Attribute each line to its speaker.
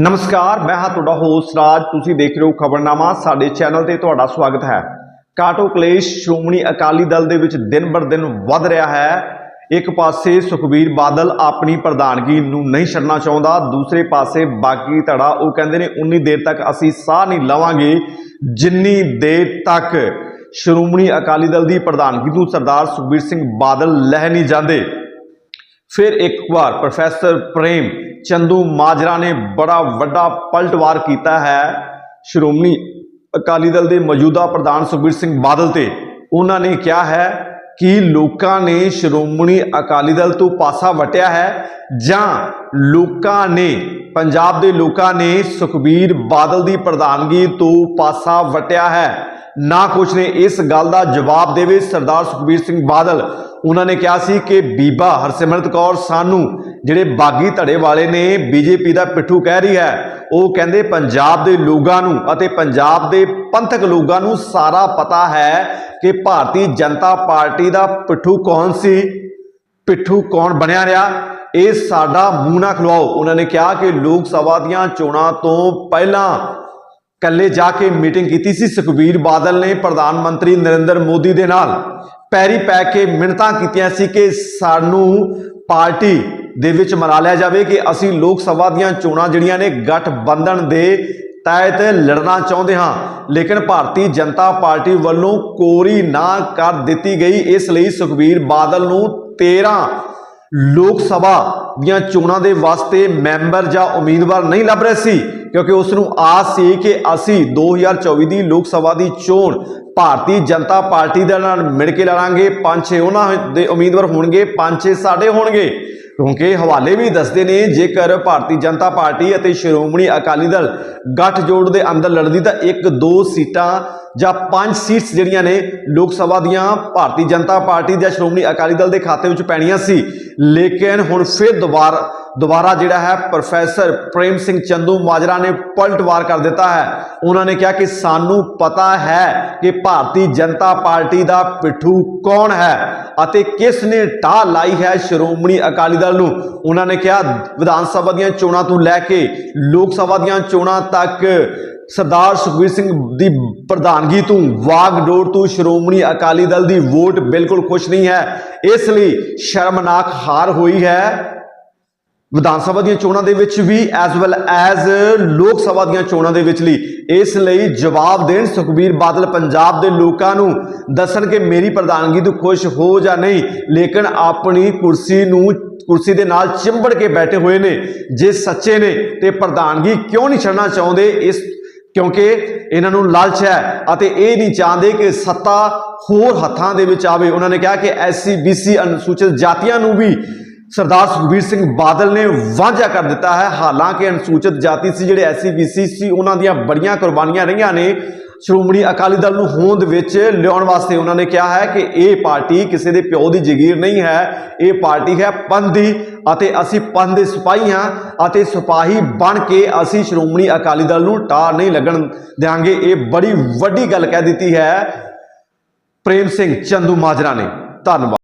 Speaker 1: ਨਮਸਕਾਰ, ਮੈਂ ਹਾਂ ਤੁਹਾਡਾ ਹੋਸਟ ਰਾਜ। ਤੁਸੀਂ ਦੇਖ ਰਹੇ ਹੋ ਖਬਰਨਾਮਾ। ਸਾਡੇ ਚੈਨਲ ਤੇ ਤੁਹਾਡਾ ਸਵਾਗਤ ਹੈ। ਕਾਟੋ ਕਲੇਸ਼ ਸ਼੍ਰੋਮਣੀ ਅਕਾਲੀ ਦਲ ਦੇ ਵਿੱਚ ਦਿਨ ਬਰ ਦਿਨ ਵੱਧ ਰਿਹਾ ਹੈ। ਇੱਕ ਪਾਸੇ ਸੁਖਬੀਰ ਬਾਦਲ ਆਪਣੀ ਪ੍ਰਧਾਨਗੀ ਨੂੰ ਨਹੀਂ ਛੱਡਣਾ ਚਾਹੁੰਦਾ, ਦੂਸਰੇ ਪਾਸੇ ਬਾਕੀ ਧੜਾ, ਉਹ ਕਹਿੰਦੇ ਨੇ, ਉਨੀ ਦੇਰ ਤੱਕ ਅਸੀਂ ਸਾਹ ਨਹੀਂ ਲਵਾਂਗੇ। ਜਿੰਨੀ ਦੇਰ ਤੱਕ ਸ਼੍ਰੋਮਣੀ ਅਕਾਲੀ ਦਲ ਦੀ ਪ੍ਰਧਾਨਗੀ ਨੂੰ ਸਰਦਾਰ ਸੁਖਬੀਰ ਸਿੰਘ ਬਾਦਲ ਲੈ ਨਹੀਂ ਜਾਂਦੇ। ਫਿਰ ਇੱਕ ਵਾਰ ਪ੍ਰੋਫੈਸਰ ਪ੍ਰੇਮ ਚੰਦੂ ਮਾਜਰਾ ਨੇ ਬੜਾ ਵੱਡਾ ਪਲਟਵਾਰ ਕੀਤਾ ਹੈ। ਸ਼੍ਰੋਮਣੀ ਅਕਾਲੀ ਦਲ ਦੇ ਮੌਜੂਦਾ ਪ੍ਰਧਾਨ ਸੁਖਬੀਰ ਸਿੰਘ ਬਾਦਲ ਤੇ। ਉਹਨਾਂ ਨੇ ਕਿਹਾ ਹੈ ਕਿ ਲੋਕਾਂ ਨੇ ਸ਼੍ਰੋਮਣੀ ਅਕਾਲੀ ਦਲ ਤੋਂ ਪਾਸਾ ਵਟਿਆ ਹੈ ਜਾਂ ਲੋਕਾਂ ਨੇ, ਪੰਜਾਬ ਦੇ ਲੋਕਾਂ ਨੇ ਸੁਖਬੀਰ ਬਾਦਲ ਦੀ ਪ੍ਰਧਾਨਗੀ ਤੋਂ ਪਾਸਾ ਵਟਿਆ ਹੈ। ਨਾ ਕੁਛ ਨੇ ਇਸ ਗੱਲ ਦਾ ਜਵਾਬ ਦੇਵੇ ਸਰਦਾਰ ਸੁਖਬੀਰ ਸਿੰਘ ਬਾਦਲ। ਉਹਨਾਂ ਨੇ ਕਿਹਾ ਸੀ ਕਿ ਬੀਬਾ ਹਰਸਿਮਰਤ ਕੌਰ ਸਾਨੂੰ ਜਿਹੜੇ ਬਾਗੀ ਧੜੇ ਵਾਲੇ ਨੇ, ਬੀਜੇਪੀ ਦਾ ਪਿੱਠੂ ਕਹਿ ਰਹੀ ਹੈ, ਉਹ ਕਹਿੰਦੇ ਪੰਜਾਬ ਦੇ ਲੋਕਾਂ ਨੂੰ ਅਤੇ ਪੰਜਾਬ ਦੇ ਪੰਥਕ ਲੋਕਾਂ ਨੂੰ ਸਾਰਾ ਪਤਾ ਹੈ ਕਿ ਭਾਰਤੀ ਜਨਤਾ ਪਾਰਟੀ ਦਾ ਪਿੱਠੂ ਕੌਣ ਸੀ, ਪਿੱਠੂ ਕੌਣ ਬਣਿਆ ਰਿਹਾ, ਇਹ ਸਾਡਾ ਮੂੰਹ ਨਾ ਖਲਵਾਓ ਉਹਨਾਂ ਨੇ ਕਿਹਾ ਕਿ ਲੋਕ ਸਭਾ ਦੀਆਂ ਚੋਣਾਂ ਤੋਂ ਪਹਿਲਾਂ ਕੱਲੇ ਜਾ ਕੇ ਮੀਟਿੰਗ ਕੀਤੀ ਸੀ। ਸੁਖਬੀਰ ਬਾਦਲ ਨੇ ਪ੍ਰਧਾਨ ਮੰਤਰੀ ਨਰਿੰਦਰ ਮੋਦੀ ਦੇ ਨਾਲ। ਪੈਰੀ ਪੈ ਕੇ ਮਿੰਨਤਾਂ ਕੀਤੀਆਂ ਸੀ ਕਿ ਸਾਨੂੰ ਪਾਰਟੀ ਦੇ ਵਿੱਚ ਮਨਾ ਲਿਆ ਜਾਵੇ ਕਿ ਅਸੀਂ ਲੋਕ ਸਭਾ ਦੀਆਂ ਚੋਣਾਂ ਜਿਹੜੀਆਂ ਨੇ ਗੱਠ ਬੰਧਨ ਦੇ ਤਹਿਤ ਲੜਨਾ ਚਾਹੁੰਦੇ ਹਾਂ। ਲੇਕਿਨ ਭਾਰਤੀ ਜਨਤਾ ਪਾਰਟੀ ਵੱਲੋਂ ਕੋਰੀ ਨਾ ਕਰ ਦਿੱਤੀ ਗਈ। ਇਸ ਲਈ ਸੁਖਬੀਰ ਬਾਦਲ ਨੂੰ 13 ਲੋਕ ਸਭਾ ਦੀਆਂ ਚੋਣਾਂ ਦੇ ਵਾਸਤੇ ਮੈਂਬਰ ਜਾਂ ਉਮੀਦਵਾਰ ਨਹੀਂ ਲੱਭ ਰਹੇ ਸੀ। ਕਿਉਂਕਿ ਉਸ ਨੂੰ ਆਸ ਸੀ ਕਿ ਅਸੀਂ 2024 ਦੀ ਲੋਕ ਸਭਾ ਦੀ ਚੋਣ ਭਾਰਤੀ ਜਨਤਾ ਪਾਰਟੀ ਦੇ ਨਾਲ ਮਿਲ ਕੇ ਲੜਾਂਗੇ। ਪੰਜ ਛੇ ਉਹਨਾਂ ਦੇ ਉਮੀਦਵਾਰ ਹੋਣਗੇ, ਪੰਜ ਛੇ ਸਾਡੇ ਹੋਣਗੇ। ਕਿਉਂਕਿ ਹਵਾਲੇ ਵੀ ਦੱਸਦੇ ਨੇ, ਜੇਕਰ ਭਾਰਤੀ ਜਨਤਾ ਪਾਰਟੀ ਅਤੇ ਸ਼੍ਰੋਮਣੀ ਅਕਾਲੀ ਦਲ ਗੱਠਜੋੜ ਦੇ ਅੰਦਰ ਲੜਦੀ ਤਾਂ ਇੱਕ ਦੋ ਸੀਟਾਂ ਜਾਂ ਪੰਜ ਸੀਟਸ ਜਿਹੜੀਆਂ ਨੇ ਲੋਕ ਸਭਾ ਦੀਆਂ, ਭਾਰਤੀ ਜਨਤਾ ਪਾਰਟੀ ਜਾਂ ਸ਼੍ਰੋਮਣੀ ਅਕਾਲੀ ਦਲ ਦੇ ਖਾਤੇ ਵਿੱਚ ਪੈਣੀਆਂ ਸੀ। ਲੇਕਿਨ ਹੁਣ ਫਿਰ ਦੁਬਾਰਾ ਦੁਬਾਰਾ ਜਿਹੜਾ ਹੈ ਪ੍ਰੋਫੈਸਰ ਪ੍ਰੇਮ ਸਿੰਘ ਚੰਦੂ ਮਾਜਰਾ ਨੇ ਪਲਟਵਾਰ ਕਰ ਦਿੱਤਾ ਹੈ। ਉਹਨਾਂ ਨੇ ਕਿਹਾ ਕਿ ਸਾਨੂੰ ਪਤਾ ਹੈ ਕਿ ਭਾਰਤੀ ਜਨਤਾ ਪਾਰਟੀ ਦਾ ਪਿੱਠੂ ਕੌਣ ਹੈ ਅਤੇ ਕਿਸ ਨੇ ਢਾਹ ਲਾਈ ਹੈ ਸ਼੍ਰੋਮਣੀ ਅਕਾਲੀ ਦਲ ਨੂੰ। ਉਹਨਾਂ ਨੇ ਕਿਹਾ, ਵਿਧਾਨ ਸਭਾ ਦੀਆਂ ਚੋਣਾਂ ਤੋਂ ਲੈ ਕੇ ਲੋਕ ਸਭਾ ਦੀਆਂ ਚੋਣਾਂ ਤੱਕ ਸਰਦਾਰ ਸੁਖਬੀਰ ਸਿੰਘ ਦੀ ਪ੍ਰਧਾਨਗੀ ਤੋਂ ਵਾਗਡੋਰ ਤੋਂ ਸ਼੍ਰੋਮਣੀ ਅਕਾਲੀ ਦਲ ਦੀ ਵੋਟ ਬਿਲਕੁਲ ਖੁਸ਼ ਨਹੀਂ ਹੈ। ਇਸ ਲਈ ਸ਼ਰਮਨਾਕ ਹਾਰ ਹੋਈ ਹੈ। ਵਿਧਾਨ ਸਭਾ ਦੀਆਂ ਚੋਣਾਂ ਦੇ ਵਿੱਚ ਵੀ ਐਸ ਵੈਲ ਐਜ਼ ਲੋਕ ਸਭਾ ਦੀਆਂ ਚੋਣਾਂ ਦੇ ਵਿੱਚ ਲਈ ਇਸ ਲਈ ਜਵਾਬ ਦੇਣ ਸੁਖਬੀਰ ਬਾਦਲ ਪੰਜਾਬ ਦੇ ਲੋਕਾਂ ਨੂੰ ਦੱਸਣ ਕਿ ਮੇਰੀ ਪ੍ਰਧਾਨਗੀ ਤੋਂ ਖੁਸ਼ ਹੋ ਜਾਂ ਨਹੀਂ, ਲੇਕਿਨ ਆਪਣੀ ਕੁਰਸੀ ਨੂੰ, ਕੁਰਸੀ ਦੇ ਨਾਲ ਚਿੰਬੜ ਕੇ ਬੈਠੇ ਹੋਏ ਨੇ। ਜੇ ਸੱਚੇ ਨੇ ਤੇ ਪ੍ਰਧਾਨਗੀ ਕਿਉਂ ਨਹੀਂ ਛੱਡਣਾ ਚਾਹੁੰਦੇ, ਇਸ ਕਿਉਂਕਿ ਇਹਨਾਂ ਨੂੰ ਲਾਲਚ ਹੈ ਅਤੇ ਇਹ ਨਹੀਂ ਚਾਹੁੰਦੇ ਕਿ ਸੱਤਾ ਹੋਰ ਹੱਥਾਂ ਦੇ ਵਿੱਚ ਆਵੇ। ਉਹਨਾਂ ਨੇ ਕਿਹਾ ਕਿ ਐਸਸੀ ਬੀਸੀ ਅਨੁਸੂਚਿਤ ਜਾਤੀਆਂ ਨੂੰ ਵੀ ਸਰਦਾਰ ਸੁਖਬੀਰ ਸਿੰਘ ਬਾਦਲ ਨੇ ਵਾਂਝਾ ਕਰ ਦਿੱਤਾ ਹੈ। ਹਾਲਾਂਕਿ ਅਨੁਸੂਚਿਤ ਜਾਤੀ ਸੀ, ਜਿਹੜੇ ਐਸਸੀ ਬੀਸੀ ਸੀ, ਉਹਨਾਂ ਦੀਆਂ ਬੜੀਆਂ ਕੁਰਬਾਨੀਆਂ ਰਹੀਆਂ ਨੇ। ਸ਼੍ਰੋਮਣੀ ਅਕਾਲੀ ਦਲ ਨੂੰ ਹੋਂਦ ਵਿੱਚ ਲਿਆਉਣ ਵਾਸਤੇ ਉਹਨਾਂ ਨੇ ਕਿਹਾ ਹੈ ਕਿ ਇਹ ਪਾਰਟੀ ਕਿਸੇ ਦੇ ਪਿਓ ਦੀ ਜਗੀਰ ਨਹੀਂ ਹੈ। ਇਹ ਪਾਰਟੀ ਹੈ ਪੰਥ ਦੀ ਅਤੇ ਅਸੀਂ ਪੰਥ ਦੇ ਸਿਪਾਹੀ ਹਾਂ ਅਤੇ ਸਿਪਾਹੀ ਬਣ ਕੇ ਅਸੀਂ ਸ਼੍ਰੋਮਣੀ ਅਕਾਲੀ ਦਲ ਨੂੰ ਟਾਰ ਨਹੀਂ ਲੱਗਣ ਦੇਾਂਗੇ ਇਹ ਬੜੀ ਵੱਡੀ ਗੱਲ ਕਹਿ ਦਿੱਤੀ ਹੈ। ਪ੍ਰੇਮ ਸਿੰਘ ਚੰਦੂ ਮਾਜਰਾ ਨੇ। ਧੰਨਵਾਦ।